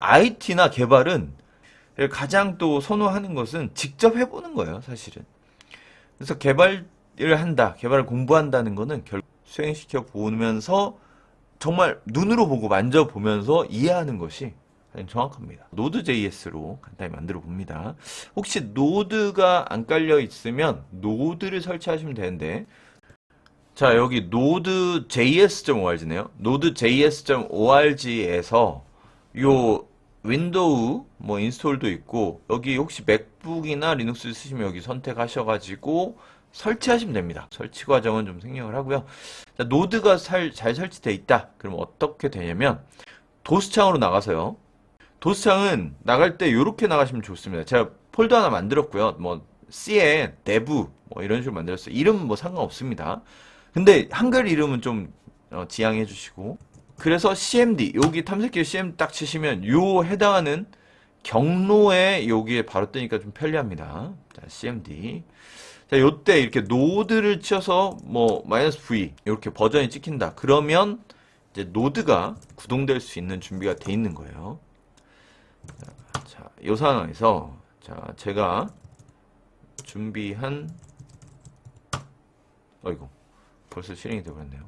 IT나 개발은 가장 또 선호하는 것은 직접 해보는 거예요, 사실은. 그래서 개발을 한다, 개발을 공부한다는 거는 결 수행시켜 보면서 정말 눈으로 보고 만져보면서 이해하는 것이 가장 정확합니다. 노드.js로 간단히 만들어 봅니다. 혹시 노드가 안 깔려 있으면 노드를 설치하시면 되는데 자, 여기 node.js.org네요. node.js.org에서 요 윈도우 뭐 인스톨도 있고 여기 혹시 맥북이나 리눅스 쓰시면 여기 선택하셔가지고 설치하시면 됩니다. 설치 과정은 좀 생략을 하고요. 자, 노드가 살- 잘 설치되어 있다. 그럼 어떻게 되냐면 도스창으로 나가서요. 도스창은 나갈 때 이렇게 나가시면 좋습니다. 제가 폴더 하나 만들었고요. 뭐 C에 내부 뭐 이런 식으로 만들었어요. 이름은 뭐 상관없습니다. 근데 한글 이름은 좀 어, 지양해 주시고 그래서 CMD 여기 탐색기 CMD 딱 치시면 요 해당하는 경로에 여기에 바로 뜨니까 좀 편리합니다. 자, CMD. 자, 요때 이렇게 노드를 치어서 뭐 마이너스 V 이렇게 버전이 찍힌다. 그러면 이제 노드가 구동될 수 있는 준비가 돼 있는 거예요. 자, 이 상황에서 자, 제가 준비한 어이구 벌써 실행이 되어버렸네요.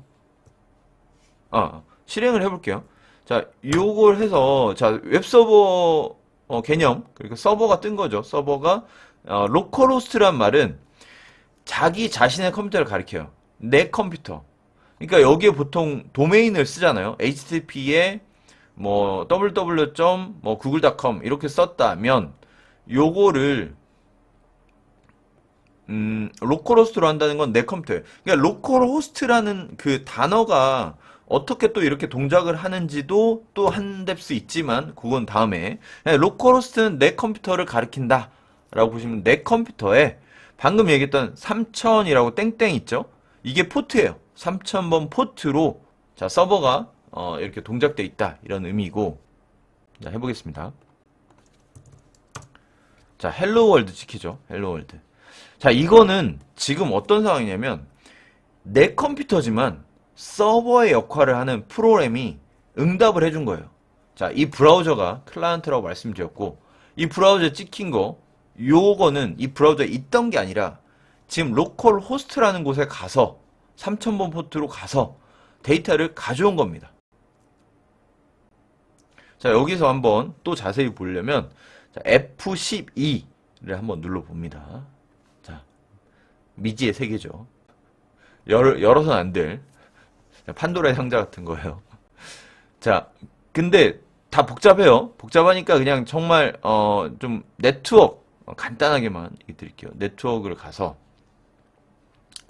아, 실행을 해볼게요. 자, 요걸 해서, 자, 웹서버 어, 개념, 그러니까 서버가 뜬 거죠. 서버가, 어, 로컬호스트란 말은 자기 자신의 컴퓨터를 가리켜요. 내 컴퓨터. 그러니까 여기에 보통 도메인을 쓰잖아요. http에 뭐 www. 뭐 google.com 이렇게 썼다면 요거를 음, 로컬 호스트로 한다는 건 내 컴퓨터예요. 그러니까 로컬 호스트라는 그 단어가 어떻게 또 이렇게 동작을 하는지도 또 한댈 수 있지만 그건 다음에 그냥 로컬 호스트는 내 컴퓨터를 가리킨다 라고 보시면 내 컴퓨터에 방금 얘기했던 3000이라고 땡땡 있죠? 이게 포트예요. 3000번 포트로 자 서버가 어, 이렇게 동작돼 있다 이런 의미고 자 해보겠습니다. 자 헬로 월드 지키죠. 헬로 월드. 자, 이거는 지금 어떤 상황이냐면 내 컴퓨터지만 서버의 역할을 하는 프로그램이 응답을 해준 거예요. 자, 이 브라우저가 클라이언트라고 말씀드렸고 이 브라우저에 찍힌 거 요거는 이 브라우저에 있던 게 아니라 지금 로컬 호스트라는 곳에 가서 3000번 포트로 가서 데이터를 가져온 겁니다. 자, 여기서 한번 또 자세히 보려면 자, F12를 한번 눌러 봅니다. 자, 미지의 세계죠. 열, 열어서는 안 될. 판도라의 상자 같은 거예요. 자, 근데 다 복잡해요. 복잡하니까 그냥 정말, 어, 좀 네트워크, 어, 간단하게만 드릴게요. 네트워크를 가서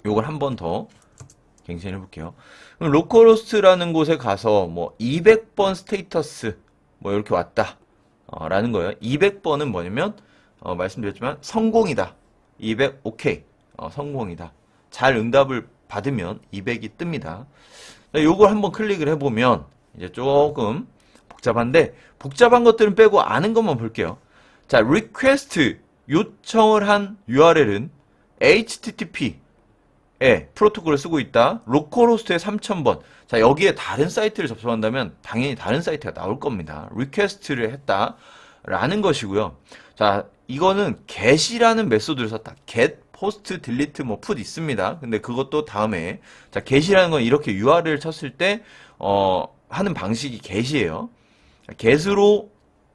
요걸 한 번 더 갱신해 볼게요. 그럼 로컬호스트라는 곳에 가서 뭐 200번 스테이터스 뭐 이렇게 왔다. 어, 라는 거예요. 200번은 뭐냐면, 어, 말씀드렸지만 성공이다. 200, 오케이. 어, 성공이다. 잘 응답을 받으면 200이 뜹니다. 자, 요걸 한번 클릭을 해보면 이제 조금 복잡한데 복잡한 것들은 빼고 아는 것만 볼게요. 자, request 요청을 한 URL은 HTTP 에 프로토콜을 쓰고 있다. 로컬호스트에 3000번. 자, 여기에 다른 사이트를 접속한다면 당연히 다른 사이트가 나올 겁니다. 리퀘스트를 했다. 라는 것이고요. 자, 이거는 get이라는 메소드를 썼다. get, post, delete, 뭐 put 있습니다. 근데 그것도 다음에 자, get이라는 건 이렇게 URL을 쳤을 때 어, 하는 방식이 get이에요. 자, get으로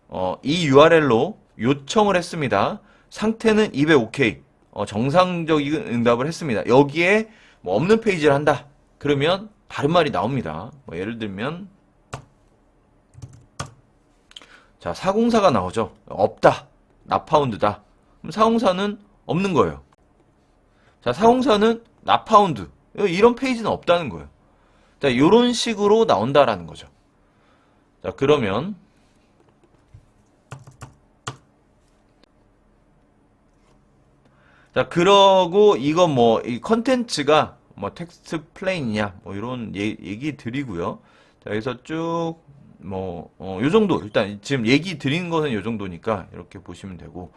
어, 이 URL로 요청을 했습니다. 상태는 200 OK. 어, 정상적인 응답을 했습니다. 여기에 뭐 없는 페이지를 한다. 그러면 다른 말이 나옵니다. 뭐 예를 들면 자, 404가 나오죠. 없다. 나파운드다. 그럼 404는 없는 거예요. 자, 404는 나파운드. 이런 페이지는 없다는 거예요. 자, 이런 식으로 나온다라는 거죠. 자, 그러면 자, 그러고 이거 뭐 이 컨텐츠가 뭐 텍스트 플레인이냐 뭐 이런 얘, 얘기 드리고요. 자, 여기서 쭉 뭐, 어, 요 정도. 일단 지금 얘기 드리는 거는 요 정도니까 이렇게 보시면 되고.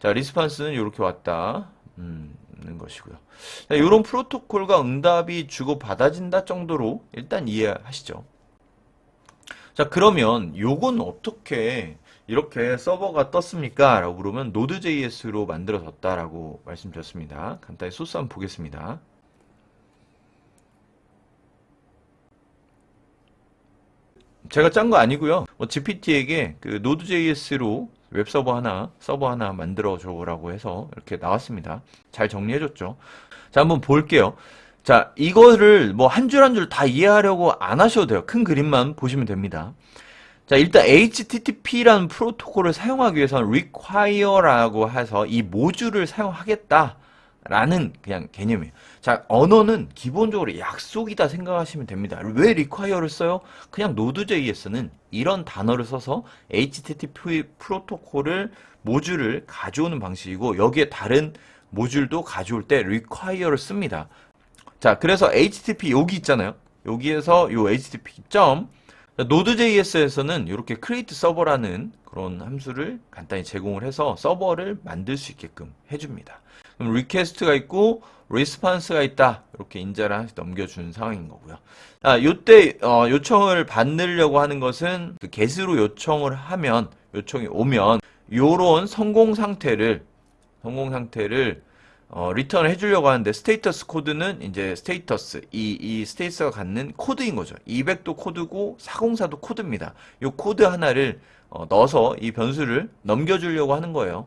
자, 리스판스는 이렇게 왔다. 음, 는 것이고요. 자, 이런 프로토콜과 응답이 주고 받아진다 정도로 일단 이해하시죠. 자, 그러면 요건 어떻게 이렇게 서버가 떴습니까? 라고 물으면 Node.js로 만들어졌다라고 말씀드렸습니다. 간단히 소스 한번 보겠습니다. 제가 짠 거 아니고요. 뭐 GPT에게 그 Node.js로 웹 서버 하나, 서버 하나 만들어 줘라고 해서 이렇게 나왔습니다. 잘 정리해 줬죠. 자, 한번 볼게요. 자, 이거를 뭐 한 줄 한 줄 다 이해하려고 안 하셔도 돼요. 큰 그림만 보시면 됩니다. 자, 일단 HTTP라는 프로토콜을 사용하기 위해서는 require라고 해서 이 모듈을 사용하겠다 라는 그냥 개념이에요. 자, 언어는 기본적으로 약속이다 생각하시면 됩니다. 왜 require를 써요? 그냥 Node.js는 이런 단어를 써서 HTTP 프로토콜을 모듈을 가져오는 방식이고 여기에 다른 모듈도 가져올 때 require를 씁니다. 자, 그래서 HTTP 여기 있잖아요. 여기에서 요 HTTP 점 Node.js에서는 이렇게 create server라는 그런 함수를 간단히 제공을 해서 서버를 만들 수 있게끔 해줍니다. 그럼 request가 있고 response가 있다. 이렇게 인자를 하나씩 넘겨준 상황인 거고요. 아, 요때 어, 요청을 받으려고 하는 것은 그 get으로 요청을 하면 요청이 오면 요런 성공 상태를 성공 상태를 어, 리턴을 해주려고 하는데 스테이터스 코드는 이제 스테이터스 이, 이 스테이터스가 갖는 코드인 거죠. 200도 코드고 404도 코드입니다. 이 코드 하나를 어, 넣어서 이 변수를 넘겨주려고 하는 거예요.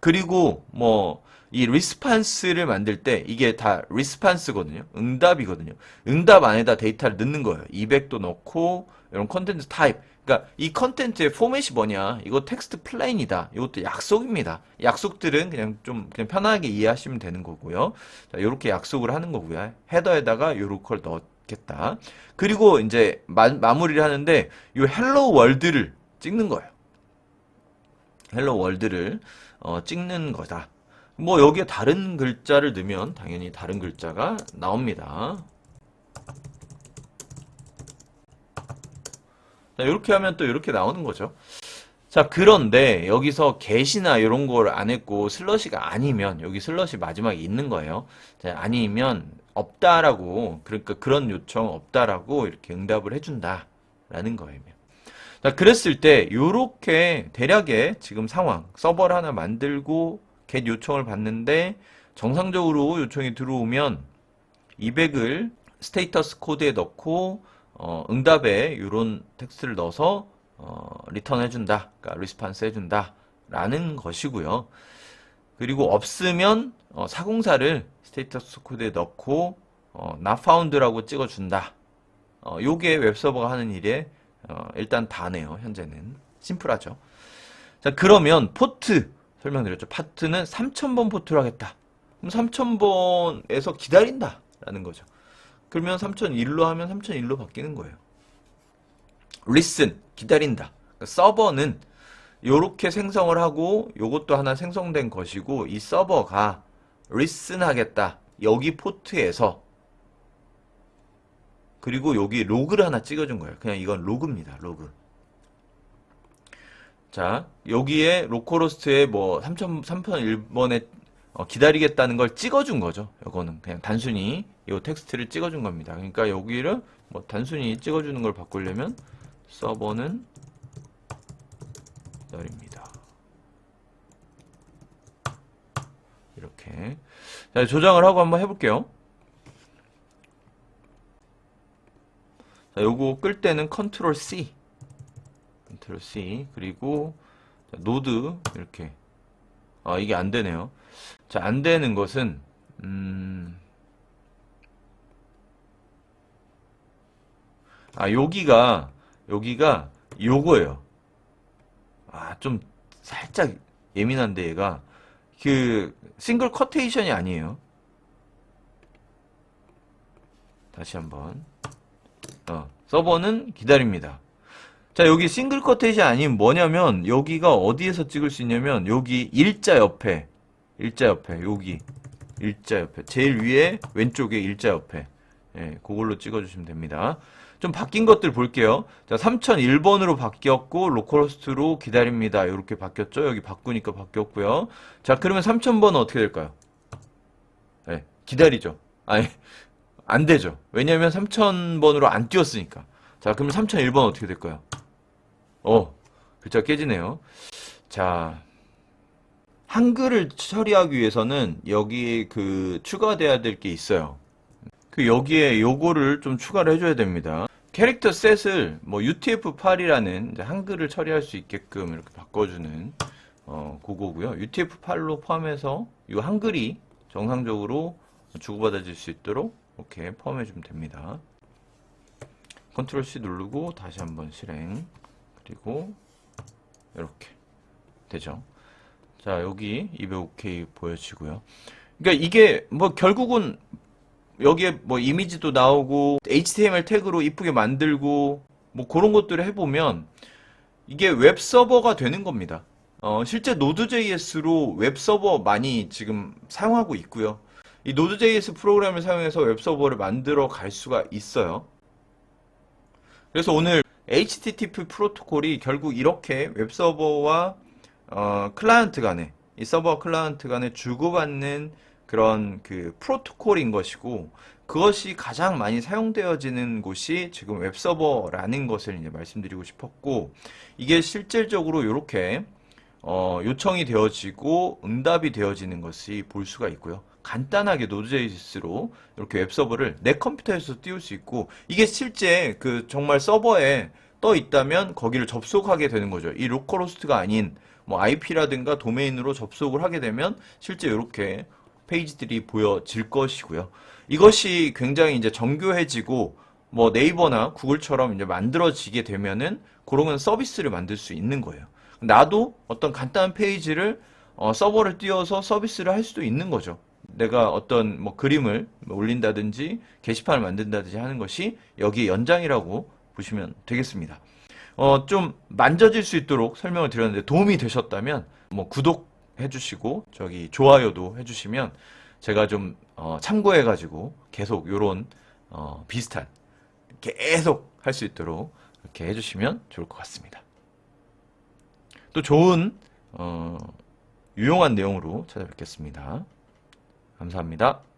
그리고 뭐 이 리스판스를 만들 때 이게 다 리스판스거든요. 응답이거든요. 응답 안에다 데이터를 넣는 거예요. 200도 넣고 이런 컨텐츠 타입. 그러니까 이 컨텐츠의 포맷이 뭐냐? 이거 텍스트 플레인이다. 이것도 약속입니다. 약속들은 그냥 좀 그냥 편하게 이해하시면 되는 거고요. 자, 이렇게 약속을 하는 거고요. 헤더에다가 요런 걸 넣겠다. 그리고 이제 마, 마무리를 하는데 요 헬로 월드를 찍는 거예요. 헬로 월드를 어, 찍는 거다. 뭐 여기에 다른 글자를 넣으면 당연히 다른 글자가 나옵니다. 자, 이렇게 하면 또 이렇게 나오는 거죠. 자, 그런데 여기서 get이나 이런 걸 안 했고 슬러시가 아니면 여기 슬러시 마지막에 있는 거예요. 자, 아니면 없다라고 그러니까 그런 요청 없다라고 이렇게 응답을 해준다라는 거예요. 자, 그랬을 때 요렇게 대략의 지금 상황 서버를 하나 만들고 get 요청을 받는데 정상적으로 요청이 들어오면 200을 스테이터스 코드에 넣고 어, 응답에 이런 텍스트를 넣어서 어, 리턴 해준다, 그러니까 리스판스 해준다 라는 것이고요. 그리고 없으면 어, 404를 스테이터스 코드에 넣고 어, not found라고 찍어준다. 어, 요게 웹서버가 하는 일에 어, 일단 다네요. 현재는 심플하죠. 자 그러면 포트 설명드렸죠. 파트는 3000번 포트로 하겠다. 그럼 3000번에서 기다린다 라는 거죠. 그러면 3001로 하면 3001로 바뀌는 거예요. listen 기다린다. 그러니까 서버는 요렇게 생성을 하고 요것도 하나 생성된 것이고 이 서버가 listen 하겠다. 여기 포트에서 그리고 여기 로그를 하나 찍어준 거예요. 그냥 이건 로그입니다. 로그. 자, 여기에 로컬호스트에 뭐 3000, 3001번에 어, 기다리겠다는 걸 찍어준 거죠. 이거는 그냥 단순히 이 텍스트를 찍어준 겁니다. 그러니까 여기를 뭐 단순히 찍어주는 걸 바꾸려면 서버는 기다립니다. 이렇게 자, 조정을 하고 한번 해볼게요. 자, 요거 끌 때는 컨트롤 C 컨트롤 C 그리고 자, 노드 이렇게 아 이게 안 되네요. 자, 안 되는 것은 음 아, 여기가 여기가 요거예요. 아, 좀 살짝 예민한데 얘가 그 싱글 커테이션이 아니에요. 다시 한번. 어, 서버는 기다립니다. 자, 여기 싱글 커테이션 아니면 뭐냐면 여기가 어디에서 찍을 수 있냐면 여기 일자 옆에 일자 옆에 여기 일자 옆에 제일 위에 왼쪽에 일자 옆에 예, 그걸로 찍어주시면 됩니다. 좀 바뀐 것들 볼게요. 자, 3001번으로 바뀌었고 로컬호스트로 기다립니다. 이렇게 바뀌었죠. 여기 바꾸니까 바뀌었고요. 자, 그러면 3000번은 어떻게 될까요? 예, 기다리죠. 아니 안 되죠. 왜냐면 3000번으로 안 띄웠으니까. 자, 그럼 3001번 어떻게 될까요? 어, 글자 깨지네요. 자, 한글을 처리하기 위해서는 여기 그 추가돼야 될 게 있어요. 그 여기에 요거를 좀 추가를 해줘야 됩니다. 캐릭터 셋을 뭐 UTF-8이라는 한글을 처리할 수 있게끔 이렇게 바꿔주는 어, 그거고요. UTF-8로 포함해서 이 한글이 정상적으로 주고받아질 수 있도록 이렇게 포함해 주면 됩니다. 컨트롤 C 누르고 다시 한번 실행 그리고 이렇게 되죠. 자 여기 205K 보여지고요. 그러니까 이게 뭐 결국은 여기에 뭐 이미지도 나오고 HTML 태그로 이쁘게 만들고 뭐 그런 것들을 해보면 이게 웹 서버가 되는 겁니다. 어, 실제 노드.js로 웹 서버 많이 지금 사용하고 있고요. 이 노드.js 프로그램을 사용해서 웹 서버를 만들어 갈 수가 있어요. 그래서 오늘 HTTP 프로토콜이 결국 이렇게 웹 서버와 어, 클라이언트 간에 이 서버와 클라이언트 간에 주고받는 그런 그 프로토콜인 것이고 그것이 가장 많이 사용되어지는 곳이 지금 웹 서버라는 것을 이제 말씀드리고 싶었고 이게 실질적으로 이렇게 어, 요청이 되어지고 응답이 되어지는 것이 볼 수가 있고요. 간단하게 노드.js로 이렇게 웹 서버를 내 컴퓨터에서 띄울 수 있고 이게 실제 그 정말 서버에 떠 있다면 거기를 접속하게 되는 거죠. 이 로컬호스트가 아닌 뭐 IP라든가 도메인으로 접속을 하게 되면 실제 이렇게 페이지들이 보여질 것이고요. 이것이 굉장히 이제 정교해지고 뭐 네이버나 구글처럼 이제 만들어지게 되면은 그런 서비스를 만들 수 있는 거예요. 나도 어떤 간단한 페이지를 어, 서버를 띄워서 서비스를 할 수도 있는 거죠. 내가 어떤 뭐 그림을 올린다든지 게시판을 만든다든지 하는 것이 여기 연장이라고 보시면 되겠습니다. 어, 좀 만져질 수 있도록 설명을 드렸는데 도움이 되셨다면 뭐 구독해 주시고 저기 좋아요도 해 주시면 제가 좀 어, 참고해 가지고 계속 요런 어, 비슷한 계속 할 수 있도록 이렇게 해 주시면 좋을 것 같습니다. 또 좋은 어, 유용한 내용으로 찾아뵙겠습니다. 감사합니다.